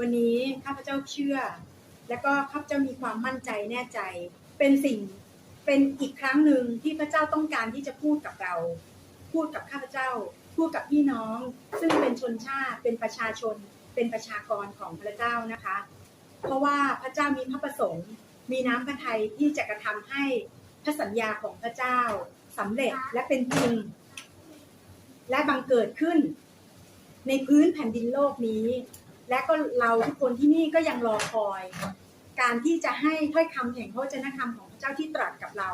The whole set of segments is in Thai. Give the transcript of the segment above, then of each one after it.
วันนี้ข้าพเจ้าเชื่อ และก็ข้าพเจ้ามีความมั่นใจแน่ใจ เป็นสิ่งเป็นอีกครั้งหนึ่งที่พระเจ้าต้องการที่จะพูดกับเรา พูดกับข้าพเจ้า พูดกับพี่น้อง ซึ่งเป็นชนชาติเป็นประชาชน เป็นประชากรของพระเจ้านะคะ เพราะว่าพระเจ้ามีพระประสงค์ มีน้ำพระทัยที่จะกระทำให้พระสัญญาของพระเจ้าสำเร็จและเป็นจริง และบังเกิดขึ้น ในพื้นแผ่นดินโลกนี้ และก็เราทุกคนที่นี่ก็ยังรอคอย การที่จะให้ถ้อยคำแห่งพระวจนะคำของพระเจ้าที่ตรัสกับเรา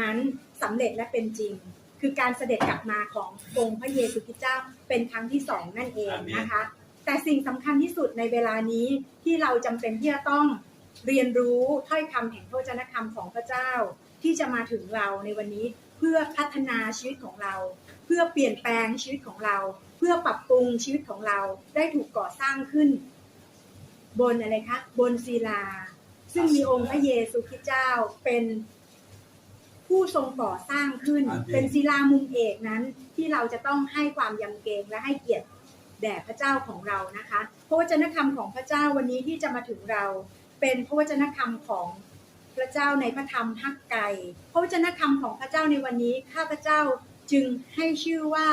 นั้นสำเร็จและเป็นจริง คือการเสด็จกลับมาขององค์พระเยซูคริสต์เจ้าเป็นครั้งที่สองนั่นเองนะคะ แต่สิ่งสำคัญที่สุดในเวลานี้ที่เราจำเป็นที่จะต้องเรียนรู้ถ้อยคำแห่งพระวจนะคำของพระเจ้าที่จะมาถึงเราในวันนี้ เพื่อพัฒนาชีวิตของเรา เพื่อเปลี่ยนแปลงชีวิตของเรา เพื่อปรับปรุงชีวิตของเราได้ถูกก่อสร้างขึ้น บนอะไรคะ บนศิลา ซึ่งมีองค์พระเยซูคริสต์เจ้าเป็นผู้ทรงก่อสร้างขึ้น เป็นศิลามุมเอกนั้นที่เราจะต้องให้ความยำเกรงและให้เกียรติแด่พระเจ้าของเรานะคะพระวจนะคำของพระเจ้าวันนี้ที่จะมาถึงเรา เป็นพระวจนะคำของ พระเจ้าในพระธรรมฮักไก่พระวจนะคำของพระเจ้าในวันนี้ข้าพระเจ้าจึงให้ชื่อว่า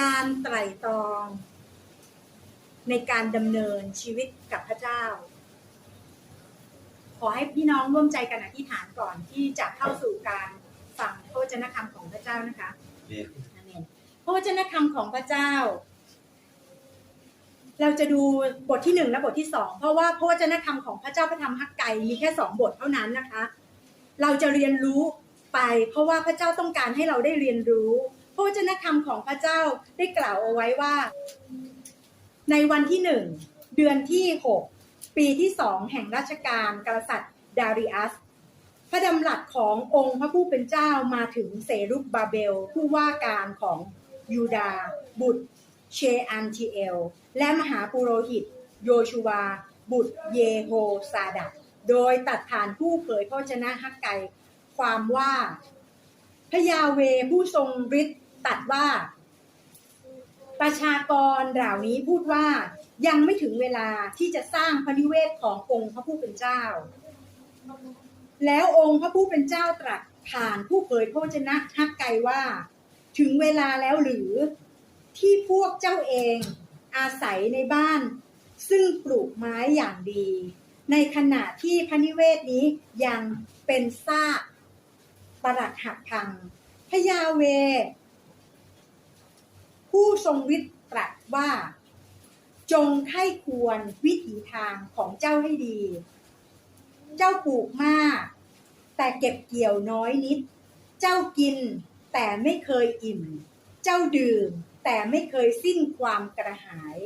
การไตร่ตรอง ในการดำเนินชีวิตกับพระเจ้า ขอให้พี่น้องร่วมใจกันอธิษฐานก่อนที่จะเข้าสู่การฟังพระวจนะคำของพระเจ้านะคะอาเมนพระวจนะคำของพระเจ้า เราจะดูบทที่หนึ่งและบทที่สองเพราะว่าพระวจนะคำของพระเจ้าพระธรรมฮักไก่มีแค่สองบทเท่านั้นนะคะ เราจะเรียนรู้ไป เพราะว่าพระเจ้าต้องการให้เราได้เรียนรู้ พระวจนะคำของพระเจ้าได้กล่าวเอาไว้ว่า ในวันที่หนึ่งเดือนที่หกปีที่สองแห่งราชการกษัตริย์ดาริอัสพระดำรัสขององค์พระผู้เป็นเจ้ามาถึงเซรุบบาเบลผู้ว่าการของยูดาบุตร เชอันทีเอล และมหาปุโรหิต โยชูวา บุตรเยโฮซาดักโดยตัดผ่านผู้เผยพระวจนะฮักไก ความว่าพระยาเวผู้ทรงฤทธิ์ตัดว่า ประชากรเหล่านี้พูดว่ายังไม่ถึงเวลาที่จะสร้างพระนิเวศขององค์พระผู้เป็นเจ้า แล้วองค์พระผู้เป็นเจ้าตรัสผ่านผู้เผยพระวจนะฮักไกว่า ถึงเวลาแล้วหรือ ที่พวกเจ้าเองอาศัยในบ้าน ซึ่งปลูกไม้อย่างดี ในขณะที่พระนิเวศนี้ยังเป็นซากปรักหักพังพยาเว ผู้ทรงฤทธิ์ตรัสว่า จงไข้ควรวิถีทางของเจ้าให้ดี เจ้าปลูกมาก แต่เก็บเกี่ยวน้อยนิด เจ้ากินแต่ไม่เคยอิ่ม เจ้าดื่ม แต่ไม่เคยสิ้นความกระหาย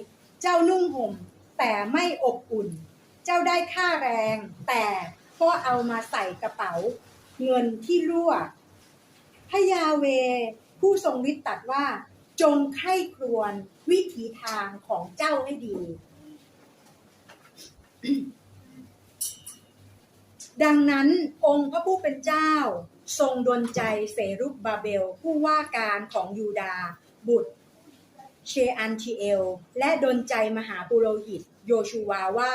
เจ้านุ่งห่ม แต่ไม่อบอุ่น เจ้าได้ค่าแรง แต่ก็เอามาใส่กระเป๋า เงินที่รั่วพระยาเว ผู้ทรงฤทธิ์ตรัสว่า จงไข้ครวญวิถีทางของเจ้าให้ดี ดังนั้นองค์พระผู้เป็นเจ้า ทรงดลใจเสรุบบาเบล ผู้ว่าการของยูดา บุตร เชอันทีเอล และดลใจมหาปุโรหิต โยชูวาว่า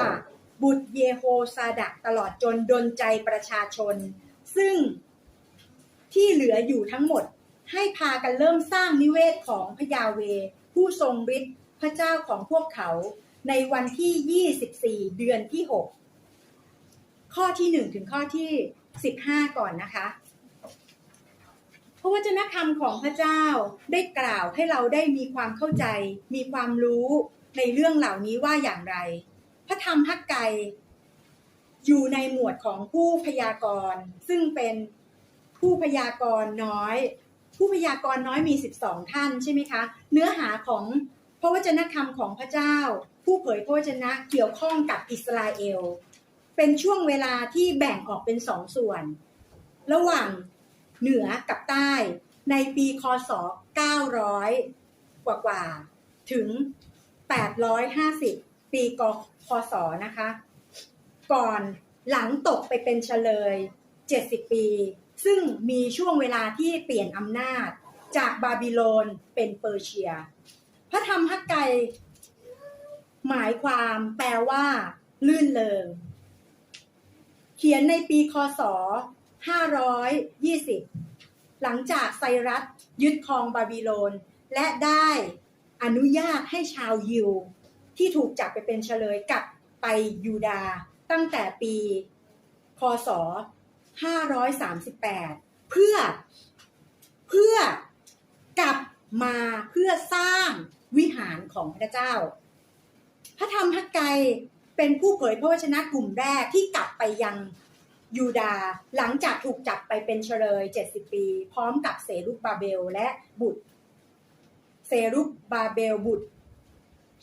บุตรเยโฮซาดักตลอดจนดลใจประชาชน ซึ่งที่เหลืออยู่ทั้งหมดให้พากันเริ่มสร้างนิเวศของพยาเว ผู้ทรงฤทธิ์พระเจ้าของพวกเขา ในวันที่ 24 เดือนที่ 6 ข้อที่ 1 ถึงข้อที่ 15 ก่อนนะคะ ระวจนะคำของพระเจ้าได้กล่าวให้เราได้มีความเข้าใจ มีความรู้ในเรื่องเหล่านี้ว่าอย่างไร พระธรรมฮักไกอยู่ในหมวดของผู้พยากรณ์ ซึ่งเป็นผู้พยากรณ์น้อย ผู้พยากรณ์น้อยมี 12 ท่านใช่ไหมคะ เนื้อหาของพระวจนะคำของพระเจ้า ผู้เผยพระวจนะเกี่ยวข้องกับอิสราเอล เป็นช่วงเวลาที่แบ่งออกเป็นสองส่วน ระหว่าง เหนือกับใต้ในปีคศ 900 กว่ากว่าๆถึง 850 ปีกคศนะคะ ก่อนหลังตกไปเป็นเฉลย 70 ปี ซึ่งมีช่วงเวลาที่เปลี่ยนอำนาจจากบาบิโลนเป็นเปอร์เซีย พระธรรมฮักไกหมายความแปลว่า ลื่นเลงเขียนในปีคศ 520 หลังจากไซรัสยึดครองบาบิโลน และได้อนุญาตให้ชาวยิว ที่ถูกจับไปเป็นเฉลยกลับไปยูดาตั้งแต่ปี คศ 538 เพื่อเพื่อกลับมาเพื่อสร้างวิหารของพระเจ้า พระธรรมฮักไกเป็นผู้เผยพระวจนะกลุ่มแรกที่กลับไปยัง ยูดา หลังจากถูกจับไปเป็นเฉลย 70 ปี พร้อมกับเซรุบบาเบลและบุตร เซรุบบาเบลบุตร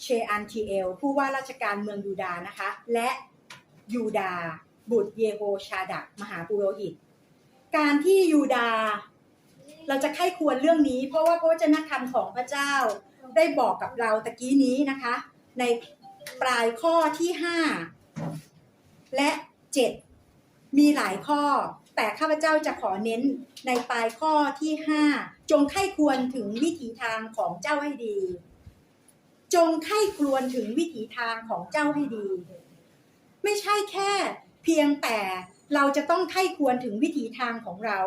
เชอันทีเอลผู้ว่าราชการเมืองยูดานะคะ และยูดา บุตรเยโฮชาดัก มหาปุโรหิต การที่ยูดา เราจะไข้ควรเรื่องนี้ เพราะว่าพระวจนะคำของพระเจ้าได้บอกกับเราตะกี้นี้นะคะ ในปลายข้อที่ 5 และ 7 มีหลายข้อ แต่ข้าพเจ้าจะขอเน้นในปลายข้อที่ 5 จงไข้ควรถึงวิถีทางของเจ้าให้ดี จงไข้ควรถึงวิถีทางของเจ้าให้ดี ไม่ใช่แค่เพียงแต่เราจะต้องไข้ควรถึงวิถีทางของเรา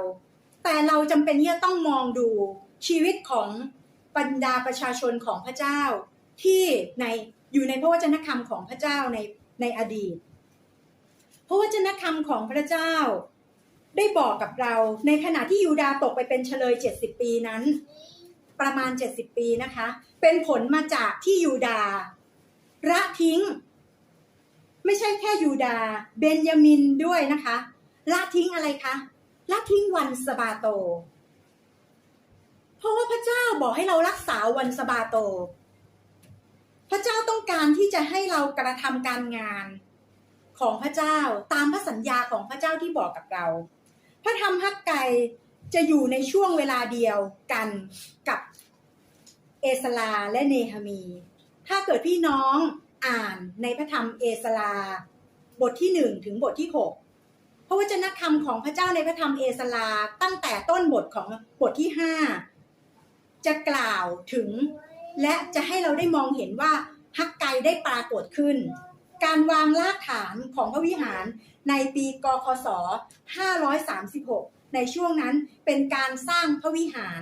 แต่เราจำเป็นที่จะต้องมองดูชีวิตของบรรดาประชาชนของพระเจ้า ที่ในอยู่ในพระวจนะคำของพระเจ้าในในอดีต พระวจนะคำของพระเจ้า ได้บอกกับเราในขณะที่ยูดาตกไปเป็นเฉลย 70 ปีนั้น ประมาณ 70 ปีนะคะ เป็นผลมาจากที่ยูดาละทิ้ง ไม่ใช่แค่ยูดาเบนยามินด้วยนะคะละทิ้งอะไรคะละทิ้งวันสบาโต เพราะว่าพระเจ้าบอกให้เรารักษาวันสบาโต พระเจ้าต้องการที่จะให้เรากระทำการงาน ของพระเจ้า ตามพระสัญญาของพระเจ้าที่บอกกับเรา พระธรรมฮักไกจะอยู่ในช่วงเวลาเดียวกันกับเอสลาและเนหามี ถ้าเกิดพี่น้องอ่านในพระธรรมเอสลา บทที่หนึ่งถึงบทที่หกพระวจนะคำของพระเจ้าในพระธรรมเอสลาตั้งแต่ต้นบทของบทที่ห้าจะกล่าวถึง และจะให้เราได้มองเห็นว่าฮักไกได้ปรากฏขึ้น การวางรากฐานของพระวิหารในปีกคศ 536 ในช่วงนั้นเป็นการสร้างพระวิหาร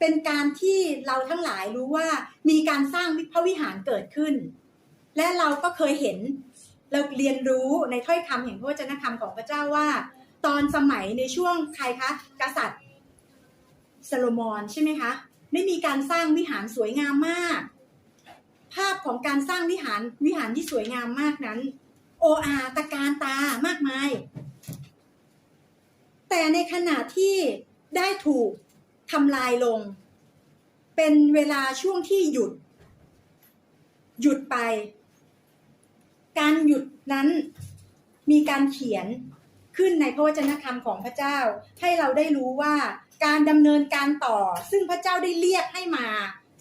เป็นการที่เราทั้งหลายรู้ว่ามีการสร้างพระวิหารเกิดขึ้น และเราก็เคยเห็นเราเรียนรู้ในถ้อยคำแห่งพระวจนะคำของพระเจ้าว่า ตอนสมัยในช่วงใครคะกษัตริย์ซาโลมอนใช่ไหมคะ ได้มีการสร้างวิหารสวยงามมาก ของการสร้างวิหารวิหารที่สวยงามมากนั้น โออาตะการตามากมาย แต่ในขณะที่ได้ถูกทำลายลง เป็นเวลาช่วงที่หยุด หยุดไป การหยุดนั้นมีการเขียนขึ้นในพระวจนะคำของพระเจ้า ให้เราได้รู้ว่าการดำเนินการต่อ ซึ่งพระเจ้าได้เรียกให้มา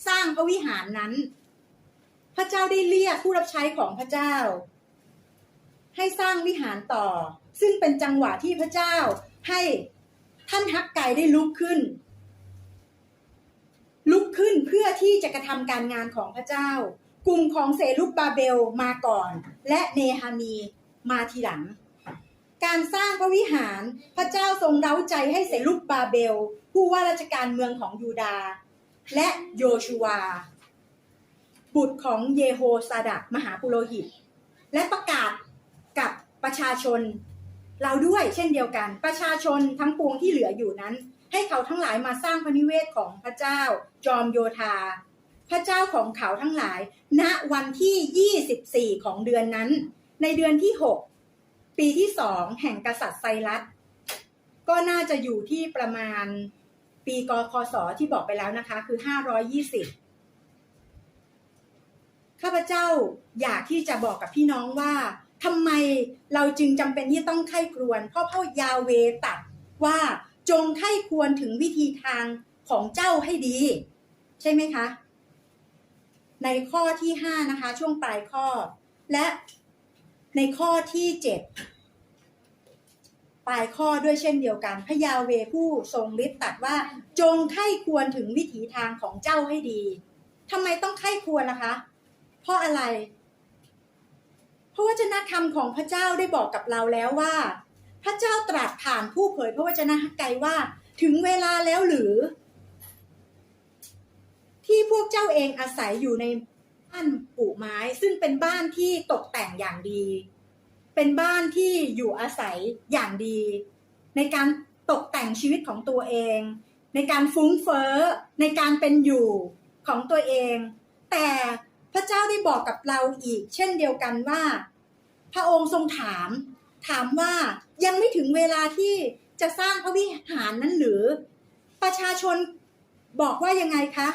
สร้างพระวิหารนั้น พระเจ้าได้เรียกผู้รับใช้ของพระเจ้า ให้สร้างวิหารต่อ ซึ่งเป็นจังหวะที่พระเจ้าให้ท่านฮักไกได้ลุกขึ้น ลุกขึ้นเพื่อที่จะกระทำการงานของพระเจ้า กลุ่มของเซรุบบาเบลมาก่อน และเนฮามีมาทีหลัง การสร้างพระวิหารพระเจ้าทรงเร้าใจให้เซรุบบาเบล ผู้ว่าราชการเมืองของยูดา และโยชูวา บุตรของเยโฮซาดักมหาปุโรหิต และประกาศกับประชาชน เราด้วยเช่นเดียวกัน ประชาชนทั้งปวงที่เหลืออยู่นั้น ให้เขาทั้งหลายมาสร้างพระนิเวศของพระเจ้า จอมโยธา พระเจ้าของเขาทั้งหลาย ณวันที่ 24 ของเดือนนั้น ในเดือนที่ 6 ปีที่สองแห่งกษัตริย์ไซรัส ก็น่าจะอยู่ที่ประมาณปีกคศที่บอกไปแล้วนะคะคือ 520 ข้าพเจ้าอยากที่จะบอกกับพี่น้องว่าทำไมเราจึงจำเป็นที่ต้องไข้ครวน เพราะพระยาเวตัดว่าจงไข้ควรถึงวิธีทางของเจ้าให้ดี ใช่ไหมคะ ในข้อที่ 5 นะคะ ช่วงปลายข้อ และในข้อที่ 7 ปลายข้อด้วยเช่นเดียวกัน พระยาเวผู้ทรงฤทธิ์ตัดว่า จงไข้ควรถึงวิถีทางของเจ้าให้ดีทำไมต้องไข้ควรล่ะคะ เพราะอะไรเพราะวจนะคำของพระเจ้าได้บอกกับเราแล้วว่า พระเจ้าตรัสผ่านผู้เผยพระวจนะไกลว่าถึงเวลาแล้วหรือ ที่พวกเจ้าเองอาศัยอยู่ในบ้านปูไม้ ซึ่งเป็นบ้านที่ตกแต่งอย่างดี เป็นบ้านที่อยู่อาศัยอย่างดี ในการตกแต่งชีวิตของตัวเอง ในการฟุ้งเฟ้อในการเป็นอยู่ของตัวเอง แต่ พระเจ้าได้บอกกับเราอีก เช่นเดียวกันว่า พระองค์ทรงถาม ถามว่ายังไม่ถึงเวลาที่จะสร้างพระวิหารนั้นหรือ ประชาชนบอกว่ายังไงคะ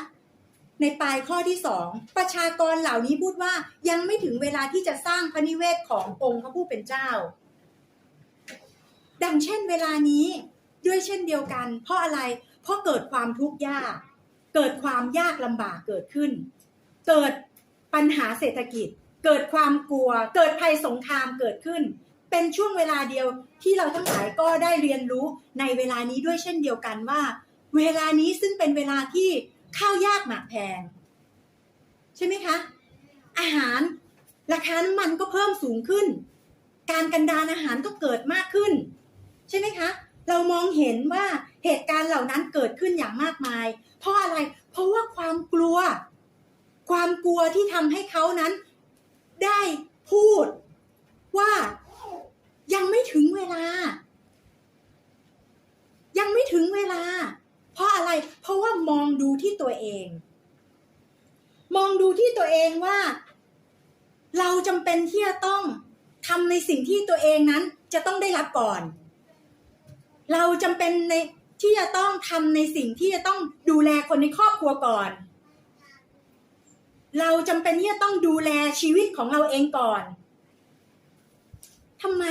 ในปลายข้อที่สองประชากรเหล่านี้พูดว่ายังไม่ถึงเวลาที่จะสร้างพระนิเวศขององค์พระผู้เป็นเจ้า ดังเช่นเวลานี้ด้วยเช่นเดียวกัน เพราะอะไร เพราะเกิดความทุกข์ยาก เกิดความยากลำบากเกิดขึ้น เกิด ปัญหาเศรษฐกิจ เกิดความกลัว เกิดภัยสงครามเกิดขึ้น เป็นช่วงเวลาเดียวที่เราทั้งหลายก็ได้เรียนรู้ในเวลานี้ด้วยเช่นเดียวกันว่า เวลานี้ซึ่งเป็นเวลาที่ข้าวยากหมากแพงใช่ไหมคะ อาหารราคาน้ำมันก็เพิ่มสูงขึ้น การกันดานอาหารก็เกิดมากขึ้น ใช่ไหมคะ เรามองเห็นว่าเหตุการณ์เหล่านั้นเกิดขึ้นอย่างมากมาย เพราะอะไร เพราะว่าความกลัว ความกลัวที่ทำให้เขานั้น ได้พูดว่ายังไม่ถึงเวลา ยังไม่ถึงเวลา เพราะอะไร เพราะว่ามองดูที่ตัวเอง มองดูที่ตัวเองว่า เราจำเป็นที่จะต้องทำในสิ่งที่ตัวเองนั้นจะต้องได้รับก่อน เราจำเป็นในที่จะต้องทำในสิ่งที่จะต้องดูแลคนในครอบครัวก่อน เราจำเป็นที่จะต้องดูแลชีวิตของเราเองก่อนทำไม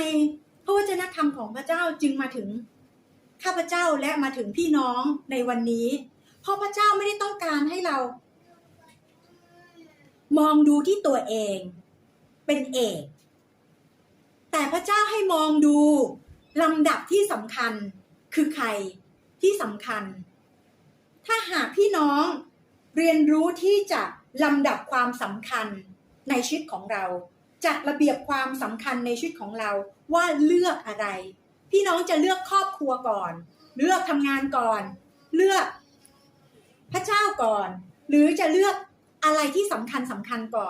พระวจนะคำของพระเจ้าจึงมาถึงข้าพเจ้าและมาถึงพี่น้องในวันนี้ เพราะพระเจ้าไม่ได้ต้องการให้เรา มองดูที่ตัวเอง เป็นเอก แต่พระเจ้าให้มองดูลำดับที่สำคัญคือใครที่สำคัญ ถ้าหากพี่น้องเรียนรู้ที่จะ ลำดับความสำคัญในชีวิตของเรา จัดระเบียบความสำคัญในชีวิตของเราว่าเลือกอะไร พี่น้องจะเลือกครอบครัวก่อน เลือกทำงานก่อน เลือกพระเจ้าก่อน หรือจะเลือกอะไรที่สำคัญสำคัญก่อน